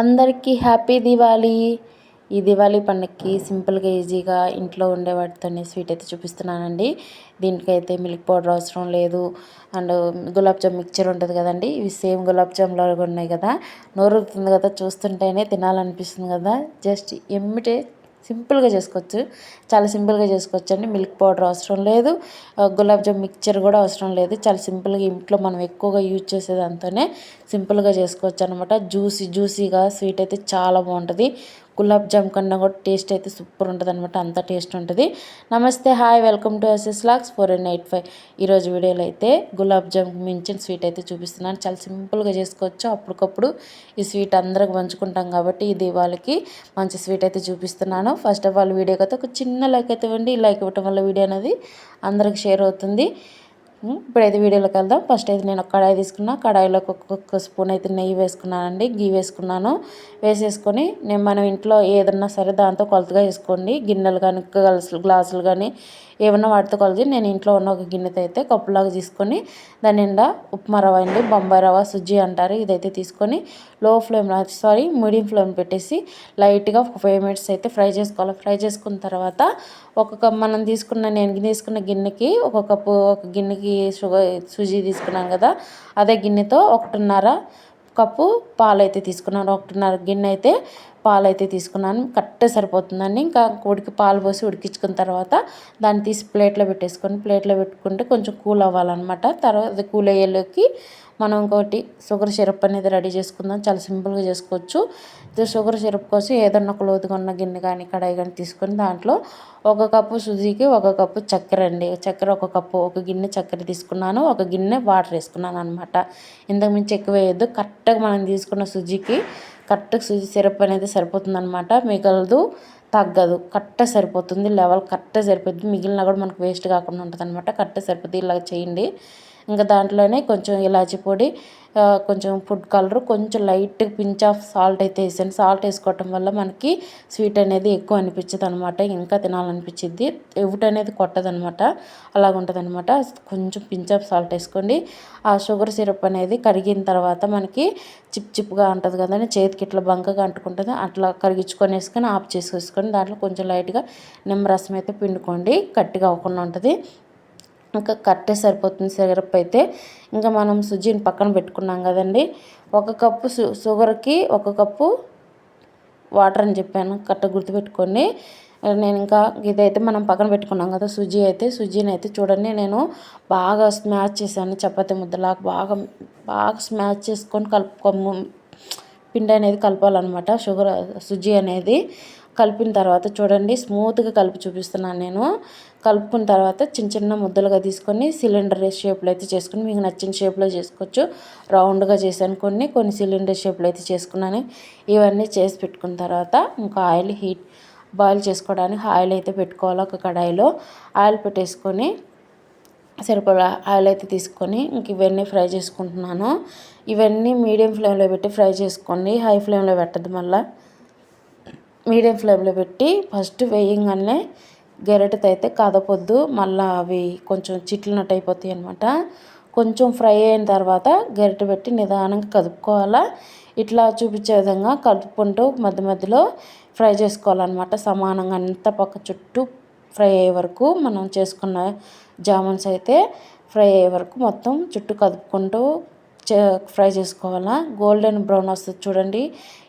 అందరికీ హ్యాపీ దివాళీ. ఈ దివాళీ పండుగకి సింపుల్గా ఈజీగా ఇంట్లో ఉండే వాటితోనే స్వీట్ అయితే చూపిస్తున్నానండి. దీనికైతే మిల్క్ పౌడర్ అవసరం లేదు. అండ్ గులాబ్ జామ్ మిక్చర్ ఉంటుంది కదండి ఇవి సేమ్ గులాబ్ జామ్ లాగా ఉన్నాయి కదా. నోరుతుంది కదా చూస్తుంటేనే తినాలనిపిస్తుంది కదా. జస్ట్ ఎమ్మిటే సింపుల్గా చేసుకోవచ్చు. చాలా సింపుల్గా చేసుకోవచ్చు అండి మిల్క్ పౌడర్ అవసరం లేదు. గులాబ్ జామ్ మిక్చర్ కూడా అవసరం లేదు. చాలా సింపుల్గా ఇంట్లో మనం ఎక్కువగా యూజ్ చేసేదంతానే సింపుల్గా చేసుకోవచ్చు అనమాట జ్యూసీ జ్యూసీగా స్వీట్ అయితే చాలా బాగుంటుంది. గులాబ్ జామ్ కన్నా కూడా టేస్ట్ అయితే సూపర్ ఉంటుంది అనమాట అంత టేస్ట్ ఉంటుంది. నమస్తే hi welcome to SS lakhs four and eight five. ఈరోజు వీడియోలో అయితే గులాబ్ జామ్ మించిన స్వీట్ అయితే చూపిస్తున్నాను. చాలా సింపుల్గా చేసుకోవచ్చు. అప్పటికప్పుడు ఈ స్వీట్ అందరికి పంచుకుంటాం కాబట్టి ఈ వాళ్ళకి మంచి స్వీట్ అయితే చూపిస్తున్నాను. ఫస్ట్ ఆఫ్ ఆల్ వీడియోకి అయితే ఒక చిన్న లైక్ అయితే ఇవ్వండి. లైక్ ఇవ్వటం వల్ల వీడియో అనేది అందరికి షేర్ అవుతుంది. ఇప్పుడైతే వీడియోలోకి వెళ్దాం. ఫస్ట్ అయితే నేను ఒక కడాయి తీసుకున్నా. కడాయిలోకి ఒక్కొక్క స్పూన్ అయితే నెయ్యి వేసుకున్నానండి. గీ వేసుకున్నాను. వేసేసుకొని నేను మనం ఇంట్లో ఏదన్నా సరే దాంతో కొలతగా వేసుకోండి. గిన్నెలు కానీ గ్లాసులు కానీ ఏమన్నా వాటితో కొలిచి నేను ఇంట్లో ఉన్న ఒక గిన్నెతో అయితే కప్పులాగా తీసుకొని దాని నిండా ఉప్మా రవ్వ అండి. బొంబాయి రవ్వ సుజ్జి అంటారు. ఇదైతే తీసుకొని లో ఫ్లేమ్ సారీ మీడియం ఫ్లేమ్ పెట్టేసి లైట్గా ఒక ఫైవ్ మినిట్స్ అయితే ఫ్రై చేసుకోవాలి. ఫ్రై చేసుకున్న తర్వాత ఒక మనం తీసుకున్న నేను తీసుకున్న గిన్నెకి ఒక కప్పు ఒక గిన్నెకి షుగర్ సుజీ తీసుకున్నాం కదా అదే గిన్నెతో ఒకటిన్నర కప్పు పాలైతే తీసుకున్నాను. ఒకటిన్నర గిన్నె అయితే పాలైతే తీసుకున్నాను. కరెక్ట్ సరిపోతుందండి. ఇంకా ఉడికి పాలు పోసి ఉడికించుకున్న తర్వాత దాన్ని తీసి ప్లేట్లో పెట్టేసుకొని ప్లేట్లో పెట్టుకుంటే కొంచెం కూల్ అవ్వాలన్నమాట. తర్వాత కూల్ అయ్యేలోకి మనం ఇంకోటి షుగర్ సిరప్ అనేది రెడీ చేసుకుందాం. చాలా సింపుల్గా చేసుకోవచ్చు. షుగర్ సిరప్ కోసం ఏదన్నా ఒక లోతుగా ఉన్న గిన్నె కానీ కడాయి కానీ తీసుకొని దాంట్లో ఒక కప్పు సుజీకి ఒక కప్పు చక్కెర అండి. చక్కెర ఒక కప్పు ఒక గిన్నె చక్కెర తీసుకున్నాను. ఒక గిన్నె వాటర్ వేసుకున్నాను అనమాట ఇంతకు మించి ఎక్కువ వేయద్దు. కరెక్ట్గా మనం తీసుకున్న సుజీకి కరెక్ట్గా సుజీ సిరప్ అనేది సరిపోతుంది అనమాట మిగలదు తగ్గదు. కట్ట సరిపోతుంది. లెవెల్ కట్ట సరిపోతుంది. మిగిలిన కూడా మనకు వేస్ట్ కాకుండా ఉంటుంది అనమాట కట్ట సరిపోతుంది ఇలా చేయండి. ఇంకా దాంట్లోనే కొంచెం ఇలాచి పొడి కొంచెం ఫుడ్ కలర్ కొంచెం లైట్ పించ్ ఆఫ్ సాల్ట్ అయితే వేసాను. సాల్ట్ వేసుకోవటం వల్ల మనకి స్వీట్ అనేది ఎక్కువ అనిపించదు అనమాట ఇంకా తినాలనిపించింది ఎవుట అనేది కొట్టదనమాట అలాగుంటుంది కొంచెం పించ్ ఆఫ్ సాల్ట్ వేసుకోండి. ఆ షుగర్ సిరప్ అనేది కరిగిన తర్వాత మనకి చిప్ చిప్గా ఉంటుంది కదండి చేతికి ఇట్లా బంకగా అంటుకుంటుంది అట్లా కరిగించుకొని వేసుకొని ఆఫ్ చేసేసుకొని దాంట్లో కొంచెం లైట్గా నిమ్మరసం అయితే పిండుకోండి. గట్టిగా అవ్వకుండా ఉంటుంది. ఇంకా కట్టే సరిపోతుంది సిరప్ అయితే. ఇంకా మనం సుజీని పక్కన పెట్టుకున్నాం కదండి. ఒక కప్పు షుగర్కి ఒక కప్పు వాటర్ అని చెప్పాను. కట్ట గుర్తుపెట్టుకొని నేను ఇంకా ఇదైతే మనం పక్కన పెట్టుకున్నాం కదా సుజీ అయితే. సుజీని అయితే చూడండి నేను బాగా స్మాచ్ చేశాను చపాతీ ముద్దలాగా బాగా బాగా స్మాచ్ చేసుకొని కలుపుకో పిండి అనేది కలపాలన్నమాట షుగర్ సుజీ అనేది. కలిపిన తర్వాత చూడండి స్మూత్గా కలిపి చూపిస్తున్నాను నేను. కలుపుకున్న తర్వాత చిన్న చిన్న ముద్దలుగా తీసుకొని సిలిండర్ షేప్లో అయితే చేసుకుని మీకు నచ్చిన షేప్లో చేసుకోవచ్చు. రౌండ్గా చేశాను కొన్ని కొన్ని సిలిండర్ షేప్లో అయితే చేసుకున్నాను. ఇవన్నీ చేసి పెట్టుకున్న తర్వాత ఇంకా ఆయిల్ హీట్ బాయిల్ చేసుకోవడానికి ఆయిల్ అయితే పెట్టుకోవాలి ఒక కడాయిలో. ఆయిల్ పెట్టేసుకొని సరిపడా ఆయిల్ అయితే తీసుకొని ఇంక ఇవన్నీ ఫ్రై చేసుకుంటున్నాను. ఇవన్నీ మీడియం ఫ్లేమ్లో పెట్టి ఫ్రై చేసుకోండి. హై ఫ్లేమ్లో పెట్టద్దు మళ్ళీ. మీడియం ఫ్లేమ్లో పెట్టి ఫస్ట్ వేయంగానే గెరటితో అయితే కదపొద్దు. మళ్ళీ అవి కొంచెం చిట్లినట్టు అయిపోతాయి అనమాట కొంచెం ఫ్రై అయిన తర్వాత గెరటి పెట్టి నిదానంగా కదుపుకోవాలా. ఇట్లా చూపించే విధంగా కలుపుకుంటూ మధ్య మధ్యలో ఫ్రై చేసుకోవాలన్నమాట. సమానంగా అంత పక్క చుట్టూ ఫ్రై అయ్యే వరకు మనం చేసుకున్న జామున్స్ అయితే ఫ్రై అయ్యే వరకు మొత్తం చుట్టూ కదుపుకుంటూ ఫ్రై చేసుకోవాలా? గోల్డెన్ బ్రౌన్ వస్తుంది చూడండి.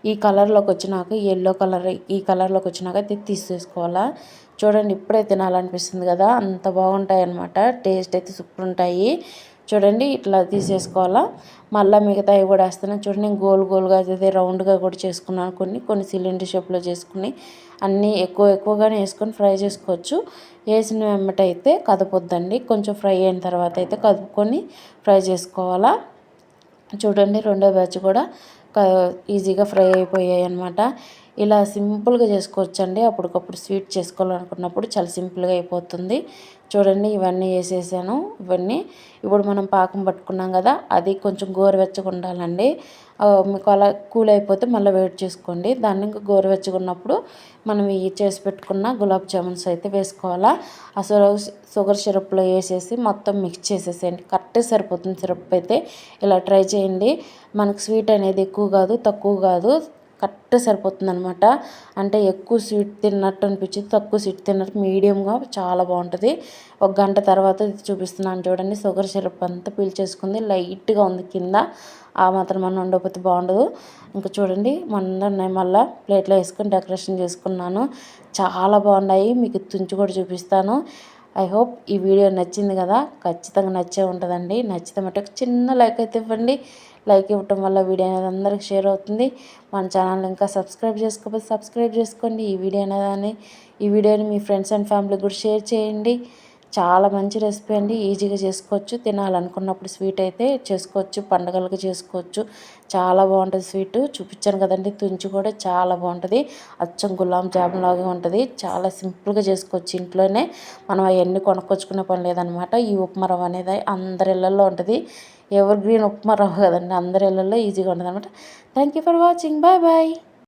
ఈ కలర్లోకి వచ్చినాక ఎల్లో కలర్ ఈ కలర్లోకి వచ్చినాక తీసేసుకోవాలా? చూడండి ఇప్పుడే తినాలనిపిస్తుంది కదా? అంత బాగుంటాయి అనమాట టేస్ట్ అయితే సూపర్ ఉంటాయి చూడండి ఇట్లా తీసేసుకోవాలా? మళ్ళీ మిగతావి కూడా వేస్తున్నాను చూడండి గోల్ గోల్గా అదే రౌండ్గా కూడా చేసుకున్నాను. కొన్ని కొన్ని సిలిండర్ షేప్లో చేసుకుని అన్నీ ఎక్కువ ఎక్కువగానే వేసుకొని ఫ్రై చేసుకోవచ్చు. వేసిన వెంబట అయితే కదపొద్దండి. కొంచెం ఫ్రై అయిన తర్వాత అయితే కదుపుకొని ఫ్రై చేసుకోవాలా? చూడండి రెండో బ్యాచ్ కూడా ఈజీగా ఫ్రై అయిపోయాయి అనమాట ఇలా సింపుల్గా చేసుకోవచ్చండి. అప్పటికప్పుడు స్వీట్ చేసుకోవాలనుకున్నప్పుడు చాలా సింపుల్గా అయిపోతుంది. చూడండి ఇవన్నీ వేసేసాను. ఇవన్నీ ఇప్పుడు మనం పాకం పట్టుకున్నాం కదా అది కొంచెం గోరువెచ్చగా ఉండాలండి. మీకు అలా కూల్ అయిపోతే మళ్ళీ వెయిట్ చేసుకోండి. దాన్ని ఇంకా గోరువెచ్చగా ఉన్నప్పుడు మనం ఇవి చేసి పెట్టుకున్న గులాబ్ జామున్స్ అయితే వేసుకోవాలా. అసలు షుగర్ సిరప్లో వేసేసి మొత్తం మిక్స్ చేసేసేయండి. కరెక్ట్గా సరిపోతుంది సిరప్ అయితే. ఇలా ట్రై చేయండి. మనకు స్వీట్ అనేది ఎక్కువ కాదు తక్కువ కాదు. కరెక్ట్ సరిపోతుంది అనమాట అంటే ఎక్కువ స్వీట్ తిన్నట్టు అనిపించింది తక్కువ స్వీట్ తిన్నట్టు మీడియంగా చాలా బాగుంటుంది. ఒక గంట తర్వాత ఇది చూపిస్తున్నాను చూడండి. షుగర్ సిరప్ అంతా పీల్చేసుకుంది లైట్గా ఉంది కింద. ఆ మాత్రం మనం ఉండకపోతే బాగుండదు. ఇంకా చూడండి మొన్న ఉన్నాయి మళ్ళీ ప్లేట్లో వేసుకొని డెకరేషన్ చేసుకున్నాను. చాలా బాగున్నాయి. మీకు తుంచి కూడా చూపిస్తాను. ఐ హోప్ ఈ వీడియో నచ్చింది కదా. ఖచ్చితంగా నచ్చే ఉంటుందండి. నచ్చితే మటుకు చిన్న లైక్ అయితే ఇవ్వండి. లైక్ ఇవ్వటం వల్ల వీడియో అనేది అందరికి షేర్ అవుతుంది. మన ఛానల్ ఇంకా సబ్స్క్రైబ్ చేసుకోకపోతే సబ్స్క్రైబ్ చేసుకోండి. ఈ వీడియో అనేది ఈ వీడియోని మీ ఫ్రెండ్స్ అండ్ ఫ్యామిలీకి కూడా షేర్ చేయండి. చాలా మంచి రెసిపీ అండి. ఈజీగా చేసుకోవచ్చు. తినాలనుకున్నప్పుడు స్వీట్ అయితే చేసుకోవచ్చు. పండగలకు చేసుకోవచ్చు. చాలా బాగుంటుంది స్వీట్. చూపించాను కదండి. తుంచి కూడా చాలా బాగుంటుంది. అచ్చం గులాబ్ జామున్ లాగా ఉంటుంది. చాలా సింపుల్గా చేసుకోవచ్చు ఇంట్లోనే. మనం అవన్నీ కొనుక్కొచ్చుకునే పని లేదనమాట. ఈ ఉప్మా రవ్వ అనేది అందరి ఇళ్ళలో ఉంటుంది. ఎవర్ గ్రీన్ ఉప్మా రవ్వ కదండి. అందరి ఇళ్ళల్లో ఈజీగా ఉంటుంది అనమాట thank you for watching bye bye